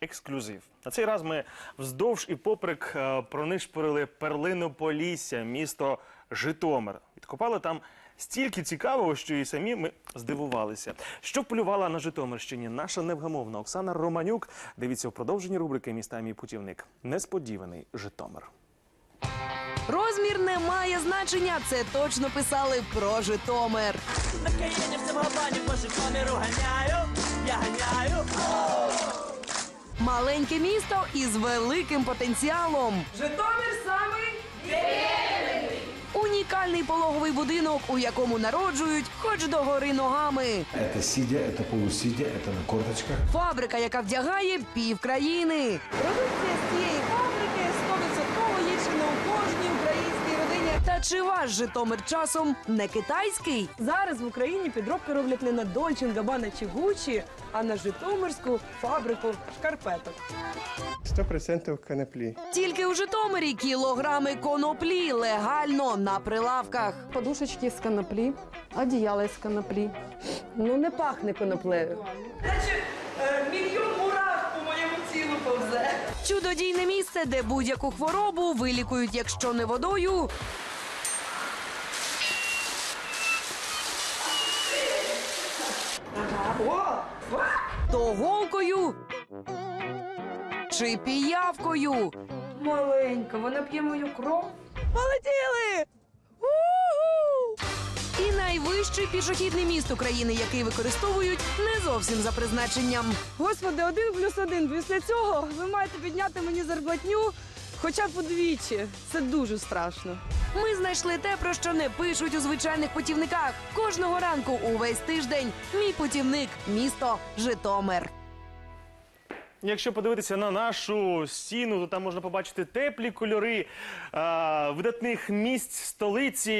ексклюзив. На цей раз ми вздовж і поприк е, пронишпорили перлину Полісся, місто Житомир. Відкопали там стільки цікавого, що і самі ми здивувалися. Що полювала на Житомирщині наша невгамовна Оксана Романюк. Дивіться у продовженні рубрики Міста мій путівник. Несподіваний Житомир. Розмір не має значення. Це точно писали про Житомир. На Києві в цьому бані по Житомиру ганяю. Маленьке місто із великим потенціалом. Житомир самий Унікальний пологовий будинок, у якому народжують, хоч до гори ногами. Это сидя, это полусидя, это на корточках. Фабрика, яка вдягає пів країни. продукція з цієї фабрики Чи ваш Житомир часом не китайський? Зараз в Україні підробки роблять не на Дольчин, Габана чи Гуччі, а на Житомирську фабрику шкарпеток. 100% коноплі. Тільки у Житомирі кілограми коноплі легально на прилавках. Подушечки з коноплі, одіяла з коноплі. Ну не пахне коноплею. Наче мільйон мурах по моєму тілу повзе. Чудодійне місце, де будь-яку хворобу вилікують, якщо не водою, то голкою чи піявкою. Маленька, вона п'є мою кров. Полетіли! І найвищий пішохідний міст України, який використовують не зовсім за призначенням. Господи, один плюс один. Після цього ви маєте підняти мені зарплатню хоча б удвічі. Це дуже страшно. Ми знайшли те, про що не пишуть у звичайних путівниках. Кожного ранку увесь тиждень мій путівник місто Житомир. Якщо подивитися на нашу стіну, то там можна побачити теплі кольори е, видатних місць столиці.